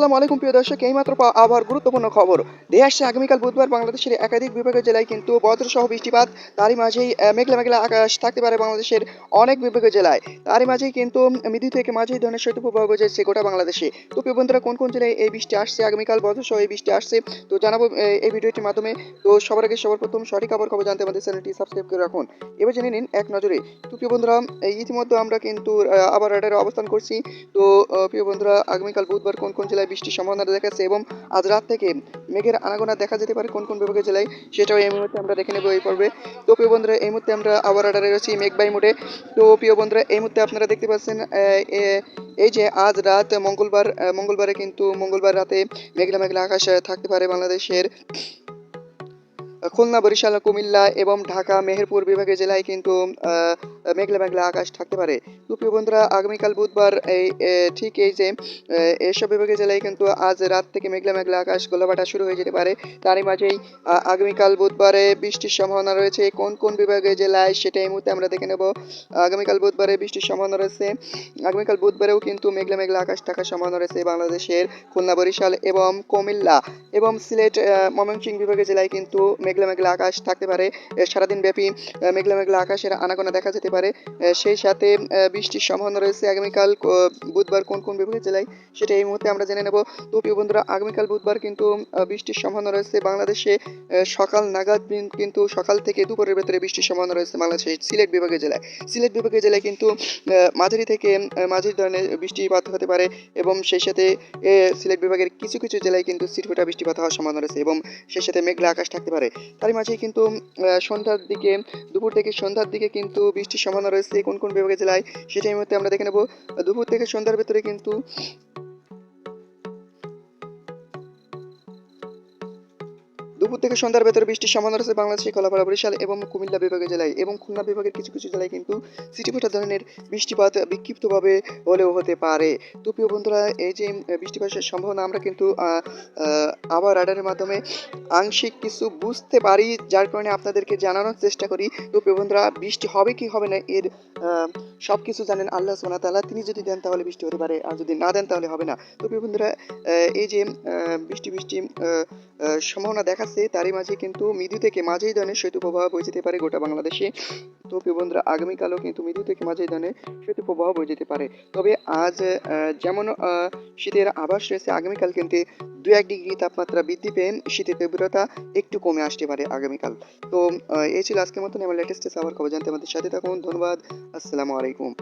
আসসালামু আলাইকুম, প্রিয় দর্শক। এইমাত্র পাওয়া আবহাওয়ার গুরুত্বপূর্ণ খবর। দেহে আসছে আগামীকাল বুধবার বাংলাদেশের একাধিক বিভাগের জেলায় কিন্তু বজ্রসহ বৃষ্টিপাত। তারই মাঝেই মেঘলা মেঘলা আকাশ থাকতে পারে বাংলাদেশের অনেক বিভাগের জেলায়। তারই মাঝেই কিন্তু মৃদু থেকে মাঝেই ধরনের শৈত্যপ্রবাহ গজেছে গোটা বাংলাদেশে। তো, প্রিয় বন্ধুরা, কোন কোন জেলায় এই বৃষ্টি আসছে? আগামীকাল বজ্রসহ এই বৃষ্টি আসছে। তো, জানাব এই ভিডিওটির মাধ্যমে। তো, সবার আগে সবার প্রথম সঠিক খবর খবর জানতে আমাদের চ্যানেলটি সাবস্ক্রাইব করে রাখুন। এবার জেনে নিন এক নজরে। তো, প্রিয় বন্ধুরা ইতিমধ্যে আমরা কিন্তু আবার রাডারে অবস্থান করছি। তো প্রিয় বন্ধুরা, আগামীকাল বুধবার কোন কোন জেলায় বৃষ্টির সম্ভাবনা দেখাচ্ছে এবং আজ রাত থেকে মেঘের আনাগোনা দেখা যেতে পারে কোন কোন বিভাগের জেলায়, সেটাও এই মুহূর্তে আমরা দেখে নেব এই পর্বে। তো প্রিয় বন্ধুরা, এই মুহূর্তে আমরা আবার রাডারে রয়েছি মেঘবাই মোডে। তো প্রিয় বন্ধুরা, এই মুহূর্তে আপনারা দেখতে পাচ্ছেন এই যে আজ রাত মঙ্গলবার মঙ্গলবারে কিন্তু মঙ্গলবার রাতে মেঘলা মেঘলা আকাশ থাকতে পারে বাংলাদেশের খুলনা, বরিশাল, কুমিল্লা এবং ঢাকা, মেহেরপুর বিভাগের জেলায় কিন্তু মেঘলা মেঘলা আকাশ থাকতে পারে। তো বন্ধুরা আগামীকাল বুধবার এই ঠিক এই যে আহ, এইসব বিভাগের জেলায় কিন্তু আজ রাত থেকে মেঘলা মেঘলা আকাশ গোলাবাটা শুরু হয়ে যেতে পারে। তারই মাঝেই আগামীকাল বুধবারে বৃষ্টির সম্ভাবনা রয়েছে। কোন কোন বিভাগের জেলায় সেটা এই মুহূর্তে আমরা দেখে নেব। আগামীকাল বুধবারে বৃষ্টির সম্ভাবনা রয়েছে। আগামীকাল বুধবারেও কিন্তু মেঘলা মেঘলা আকাশ থাকার সম্ভাবনা রয়েছে বাংলাদেশের খুলনা বরিশাল এবং কুমিল্লা এবং সিলেট আহ, ময়মনসিংহ বিভাগের জেলায় কিন্তু মেঘলা মেঘলা আকাশ থাকতে পারে। সারাদিন ব্যাপী মেঘলা মেঘলা আকাশের আনাগোনা দেখা যেতে পারে। সেই সাথে বৃষ্টির সম্ভাবনা রয়েছে আগামীকাল বুধবার কোন কোন বিভাগের জেলায়, সেটা এই মুহূর্তে আমরা জেনে নেব। তো প্রিয় বন্ধুরা, আগামীকাল বুধবার কিন্তু বৃষ্টির সম্ভাবনা রয়েছে বাংলাদেশে সকাল নাগাদ কিন্তু সকাল থেকে দুপুরের ভেতরে বৃষ্টির সম্ভাবনা রয়েছে বাংলাদেশের সিলেট বিভাগের জেলায়। সিলেট বিভাগের জেলায় কিন্তু মাঝারি থেকে মাঝারি ধরনের বৃষ্টিপাত হতে পারে এবং সেই সাথে সিলেট বিভাগের কিছু কিছু জেলায় কিন্তু সিটফোটা বৃষ্টিপাত হওয়ার সম্ভাবনা রয়েছে এবং সেই সাথে মেঘলা আকাশ থাকতে পারে। তারই মাঝে কিন্তু সন্ধ্যার দিকে, দুপুর থেকে সন্ধ্যার দিকে কিন্তু বৃষ্টির সম্ভাবনা রয়েছে কোন কোন বিভাগে জেলায়? সেটা এই মুহূর্তে আমরা দেখে নেব। দুপুর থেকে সন্ধ্যার ভেতরে কিন্তু দুপুর থেকে সন্ধ্যার ভেতরে বৃষ্টির সম্ভাবনা রয়েছে বাংলাদেশের কলাপাড়া, বরিশাল এবং কুমিল্লা বিভাগের জেলায় এবং খুলনা বিভাগের কিছু কিছু জেলায় কিন্তু সিটিফোটা ধরনের বৃষ্টিপাত বিক্ষিপ্তভাবে হলেও হতে পারে। তো প্রিয় বন্ধুরা, এই যে বৃষ্টিপাতের সম্ভাবনা, আমরা কিন্তু আবার রাডারের মাধ্যমে আংশিক কিছু বুঝতে পারি, যার কারণে আপনাদেরকে জানানোর চেষ্টা করি। তো প্রিয় বন্ধুরা, বৃষ্টি হবে কি হবে না, এর সব কিছু জানেন আল্লাহ সোনা তালা তিনি যদি দেন তাহলে বৃষ্টি হতে পারে, আর যদি না দেন তাহলে হবে না। তো প্রিয় বন্ধুরা এই যে বৃষ্টি বৃষ্টি সম্ভাবনা দেখাচ্ছে তারই মাঝে কিন্তু মৃদু থেকে মাঝেই ধরনের শৈত্যপ্রবাহ বয়ে যেতে পারে গোটা বাংলাদেশে। তো প্রিয় বন্ধুরা, আগামীকালও কিন্তু মৃদু থেকে মাঝেই ধরনের শৈত্যপ্রবাহ বয়ে যেতে পারে। তবে আজ যেমন শীতের আভাস রয়েছে, আগামীকাল কিন্তু দু এক ডিগ্রি তাপমাত্রা বৃদ্ধি পেয়ে শীতের তীব্রতা একটু কমে আসতে পারে আগামীকাল। তো এই ছিল আজকের মতন আমার লেটেস্ট আবার খবর জানতে আমাদের সাথে থাকুন। ধন্যবাদ, আসসালামু আলাইকুম।